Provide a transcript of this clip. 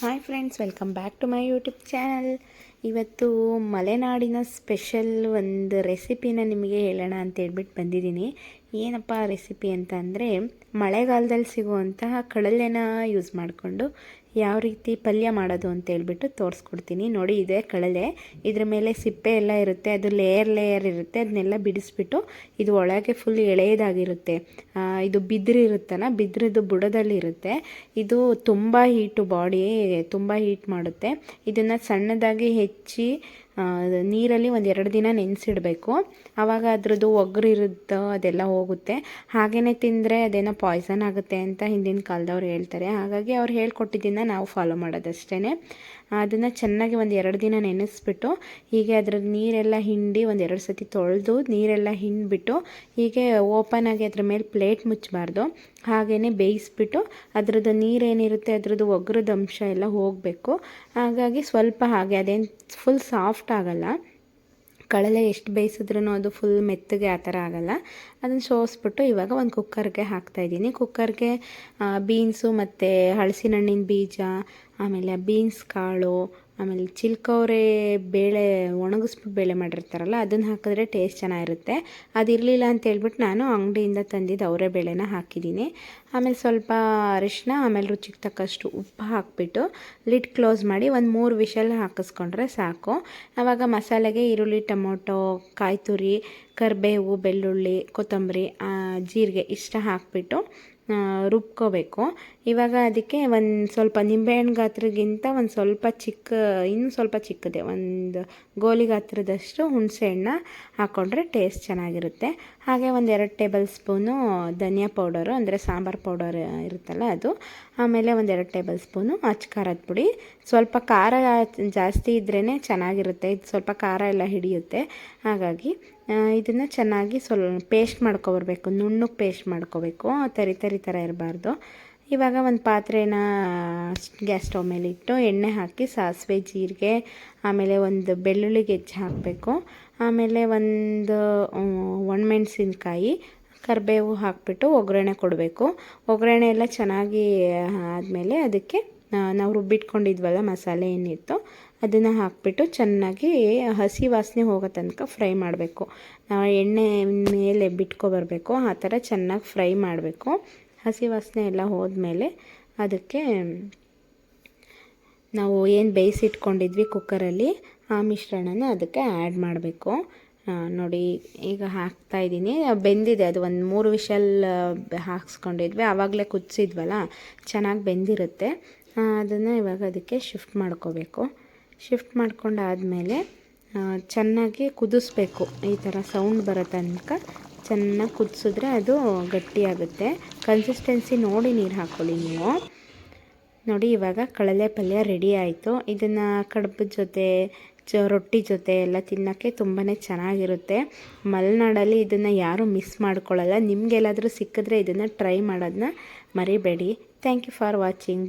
Hi friends welcome back to my YouTube channel ಇವತ್ತು ಮಲೆನಾಡಿನ special ಒಂದು ರೆಸಿಪಿನ ನಿಮಗೆ ಹೇಳೋಣ ಅಂತ ಹೇಳ್ಬಿಟ್ಟು ಬಂದಿದ್ದೀನಿ. ಏನಪ್ಪ ರೆಸಿಪಿ ಅಂತ ಅಂದರೆ ಮಳೆಗಾಲದಲ್ಲಿ ಸಿಗುವಂತಹ ಕಡಲೆನ ಯೂಸ್ ಮಾಡಿಕೊಂಡು ಯಾವ ರೀತಿ ಪಲ್ಯ ಮಾಡೋದು ಅಂತ ಹೇಳ್ಬಿಟ್ಟು ತೋರಿಸ್ಕೊಡ್ತೀನಿ. ನೋಡಿ, ಇದೆ ಕಳಲೆ ಇದ್ರ ಮೇಲೆ ಸಿಪ್ಪೆ ಎಲ್ಲ ಇರುತ್ತೆ. ಅದು ಲೇಯರ್ ಲೇಯರ್ ಇರುತ್ತೆ. ಅದನ್ನೆಲ್ಲ ಬಿಡಿಸ್ಬಿಟ್ಟು ಇದು ಒಳಗೆ ಫುಲ್ ಎಳೆಯದಾಗಿರುತ್ತೆ. ಇದು ಬಿದ್ರಿ ಇರುತ್ತಲ್ಲ, ಬಿದ್ರದ್ದು ಬುಡದಲ್ಲಿ ಇರುತ್ತೆ. ಇದು ತುಂಬ ಹೀಟು ಬಾಡಿ ತುಂಬ ಹೀಟ್ ಮಾಡುತ್ತೆ. ಇದನ್ನು ಸಣ್ಣದಾಗಿ ಹೆಚ್ಚಿ ನೀರಲ್ಲಿ ಒಂದು ಎರಡು ದಿನ ನೆನೆಸಿಡಬೇಕು. ಆವಾಗ ಅದರದ್ದು ಒಗ್ರು ಇರುತ್ತೋ ಅದೆಲ್ಲ ಹೋಗುತ್ತೆ. ಹಾಗೆಯೇ ತಿಂದರೆ ಅದೇನೋ ಪಾಯ್ಸನ್ ಆಗುತ್ತೆ ಅಂತ ಹಿಂದಿನ ಕಾಲದವ್ರು ಹೇಳ್ತಾರೆ. ಹಾಗಾಗಿ ಅವ್ರು ಹೇಳ್ಕೊಟ್ಟಿದ್ದನ್ನು ನಾವು ಫಾಲೋ ಮಾಡೋದಷ್ಟೇ ಅದನ್ನು ಚೆನ್ನಾಗಿ ಒಂದು ಎರಡು ದಿನ ನೆನೆಸ್ಬಿಟ್ಟು, ಹೀಗೆ ಅದರ ನೀರೆಲ್ಲ ಹಿಂಡಿ ಒಂದು ಎರಡು ಸತಿ ತೊಳೆದು ನೀರೆಲ್ಲ ಹಿಂಡ್ಬಿಟ್ಟು, ಹೀಗೆ ಓಪನ್ ಆಗಿ ಅದ್ರ ಮೇಲೆ ಪ್ಲೇಟ್ ಮುಚ್ಚಬಾರ್ದು. ಹಾಗೆಯೇ ಬೇಯಿಸ್ಬಿಟ್ಟು, ಅದರದ್ದು ನೀರೇನಿರುತ್ತೆ, ಅದರದ್ದು ಒಗ್ರದ ಅಂಶ ಎಲ್ಲ ಹೋಗಬೇಕು. ಹಾಗಾಗಿ ಸ್ವಲ್ಪ ಹಾಗೆ, ಅದೇನು ಫುಲ್ ಸಾಫ್ಟ್ ಆಗಲ್ಲ. ಕಡಲೆ ಎಷ್ಟು ಬೇಯಿಸಿದ್ರೂ ಅದು ಫುಲ್ ಮೆತ್ತಗೆ ಆ ಥರ ಆಗಲ್ಲ. ಅದನ್ನು ಸೋಸ್ಬಿಟ್ಟು ಇವಾಗ ಒಂದು ಕುಕ್ಕರ್ಗೆ ಹಾಕ್ತಾಯಿದ್ದೀನಿ ಕುಕ್ಕರ್ಗೆ ಬೀನ್ಸು ಮತ್ತು ಹಲಸಿನ ಹಣ್ಣಿನ ಬೀಜ, ಆಮೇಲೆ ಬೀನ್ಸ್ ಕಾಳು ಆಮೇಲೆ ಚಿಲ್ಕೌರೆ ಬೇಳೆ ಒಣಗಿಸ್ಬಿಟ್ಟು ಬೇಳೆ ಮಾಡಿರ್ತಾರಲ್ಲ, ಅದನ್ನು ಹಾಕಿದ್ರೆ ಟೇಸ್ಟ್ ಚೆನ್ನಾಗಿರುತ್ತೆ. ಅದಿರಲಿಲ್ಲ ಅಂತ ಹೇಳ್ಬಿಟ್ಟು ನಾನು ಅಂಗಡಿಯಿಂದ ತಂದಿದ್ದು ಅವರೇ ಬೇಳೆನ ಹಾಕಿದ್ದೀನಿ. ಆಮೇಲೆ ಸ್ವಲ್ಪ ಅರಿಶಿನ ಆಮೇಲೆ ರುಚಿಗೆ ತಕ್ಕಷ್ಟು ಉಪ್ಪು ಹಾಕಿಬಿಟ್ಟು ಲಿಡ್ ಕ್ಲೋಸ್ ಮಾಡಿ ಒಂದು ಮೂರು ವಿಷಲ್ ಹಾಕಿಸ್ಕೊಂಡ್ರೆ ಸಾಕು. ಆವಾಗ ಮಸಾಲೆಗೆ ಈರುಳ್ಳಿ, ಟೊಮೊಟೊ ಕಾಯಿ ತುರಿ ಕರಿಬೇವು, ಬೆಳ್ಳುಳ್ಳಿ, ಕೊತ್ತಂಬರಿ ಜೀರಿಗೆ ಇಷ್ಟ ಹಾಕಿಬಿಟ್ಟು ರುಬ್ಕೋಬೇಕು. ಇವಾಗ ಅದಕ್ಕೆ ಒಂದು ಸ್ವಲ್ಪ ನಿಂಬೆಹಣ್ಣು ಗಾತ್ರಗಿಂತ ಒಂದು ಸ್ವಲ್ಪ ಚಿಕ್ಕ, ಇನ್ನೂ ಸ್ವಲ್ಪ ಚಿಕ್ಕದೆ, ಒಂದು ಗೋಲಿ ಗಾತ್ರದಷ್ಟು ಹುಣಸೆಹಣ್ಣ ಹಾಕ್ಕೊಂಡ್ರೆ ಟೇಸ್ಟ್ ಚೆನ್ನಾಗಿರುತ್ತೆ. ಹಾಗೆ ಒಂದು ಎರಡು ಟೇಬಲ್ ಸ್ಪೂನು ಧನಿಯಾ ಪೌಡರು, ಅಂದರೆ ಸಾಂಬಾರು ಪೌಡರ್ ಇರುತ್ತಲ್ಲ ಅದು. ಆಮೇಲೆ ಒಂದು ಎರಡು ಟೇಬಲ್ ಸ್ಪೂನು ಅಚ್ಚ ಖಾರದ ಪುಡಿ. ಸ್ವಲ್ಪ ಖಾರ ಜಾಸ್ತಿ ಇದ್ರೇ ಚೆನ್ನಾಗಿರುತ್ತೆ. ಇದು ಸ್ವಲ್ಪ ಖಾರ ಎಲ್ಲ ಹಿಡಿಯುತ್ತೆ. ಹಾಗಾಗಿ ಇದನ್ನು ಚೆನ್ನಾಗಿ ಸ್ವಲ್ಪ ಪೇಸ್ಟ್ ಮಾಡ್ಕೊಬರ್ಬೇಕು. ನುಣ್ಣಗೆ ಪೇಸ್ಟ್ ಮಾಡ್ಕೋಬೇಕು. ತರಿ ತರಿ ಥರ ಇರಬಾರ್ದು. ಇವಾಗ ಒಂದು ಪಾತ್ರೆನ ಗ್ಯಾಸ್ ಸ್ಟವ್ ಮೇಲೆ ಇಟ್ಟು ಎಣ್ಣೆ ಹಾಕಿ ಸಾಸಿವೆ, ಜೀರಿಗೆ, ಆಮೇಲೆ ಒಂದು ಬೆಳ್ಳುಳ್ಳಿ ಗೆಜ್ಜೆ ಹಾಕಬೇಕು. ಆಮೇಲೆ ಒಂದು ಒಣಮೆಣಸಿನ್ಕಾಯಿ, ಕರಿಬೇವು ಹಾಕಿಬಿಟ್ಟು ಒಗ್ಗರಣೆ ಕೊಡಬೇಕು. ಒಗ್ಗರಣೆ ಎಲ್ಲ ಚೆನ್ನಾಗಿ ಆದಮೇಲೆ ಅದಕ್ಕೆ ನಾವು ರುಬ್ಬಿಟ್ಕೊಂಡಿದ್ವಲ್ಲ ಮಸಾಲೆ ಏನಿತ್ತು ಅದನ್ನು ಹಾಕಿಬಿಟ್ಟು ಚೆನ್ನಾಗಿ ಹಸಿ ವಾಸನೆ ಹೋಗೋ ತನಕ ಫ್ರೈ ಮಾಡಬೇಕು. ನಾವು ಎಣ್ಣೆ ಮೇಲೆ ಬಿಟ್ಕೊಬರ್ಬೇಕು. ಆ ಥರ ಚೆನ್ನಾಗಿ ಫ್ರೈ ಮಾಡಬೇಕು. ಹಸಿ ವಾಸನೆ ಎಲ್ಲ ಹೋದ್ಮೇಲೆ ಅದಕ್ಕೆ ನಾವು ಏನು ಬೇಯಿಸಿಟ್ಕೊಂಡಿದ್ವಿ ಕುಕ್ಕರಲ್ಲಿ, ಆ ಮಿಶ್ರಣನ ಅದಕ್ಕೆ ಆ್ಯಡ್ ಮಾಡಬೇಕು. ನೋಡಿ, ಈಗ ಹಾಕ್ತಾ ಇದ್ದೀನಿ. ಬೆಂದಿದೆ ಅದು. ಒಂದು ಮೂರು ವಿಷಲ್ ಹಾಕ್ಸ್ಕೊಂಡಿದ್ವಿ. ಆವಾಗಲೇ ಕುದಿಸಿದ್ವಲ್ಲ, ಚೆನ್ನಾಗಿ ಬೆಂದಿರುತ್ತೆ. ಅದನ್ನು ಇವಾಗ ಅದಕ್ಕೆ ಶಿಫ್ಟ್ ಮಾಡ್ಕೋಬೇಕು. ಶಿಫ್ಟ್ ಮಾಡ್ಕೊಂಡಾದಮೇಲೆ ಚೆನ್ನಾಗಿ ಕುದಿಸ್ಬೇಕು. ಈ ಥರ ಸೌಂಡ್ ಬರೋ ತನಕ ಚೆನ್ನಾಗಿ ಕುದಿಸಿದ್ರೆ ಅದು ಗಟ್ಟಿಯಾಗುತ್ತೆ. ಕನ್ಸಿಸ್ಟೆನ್ಸಿ ನೋಡಿ ನೀರು ಹಾಕ್ಕೊಳ್ಳಿ ನೀವು. ನೋಡಿ, ಇವಾಗ ಕಳಲೆ ಪಲ್ಯ ರೆಡಿ ಆಯಿತು. ಇದನ್ನು ಕಡುಬು ಜೊತೆ, ಚ, ರೊಟ್ಟಿ ಜೊತೆ ಎಲ್ಲ ತಿನ್ನೋಕ್ಕೆ ತುಂಬಾ ಚೆನ್ನಾಗಿರುತ್ತೆ. ಮಲೆನಾಡಲ್ಲಿ ಇದನ್ನು ಯಾರೂ ಮಿಸ್ ಮಾಡ್ಕೊಳ್ಳಲ್ಲ. ನಿಮಗೆಲ್ಲಾದರೂ ಸಿಕ್ಕಿದ್ರೆ ಇದನ್ನು ಟ್ರೈ ಮಾಡೋದನ್ನ ಮರಿಬೇಡಿ. Thank you for watching bye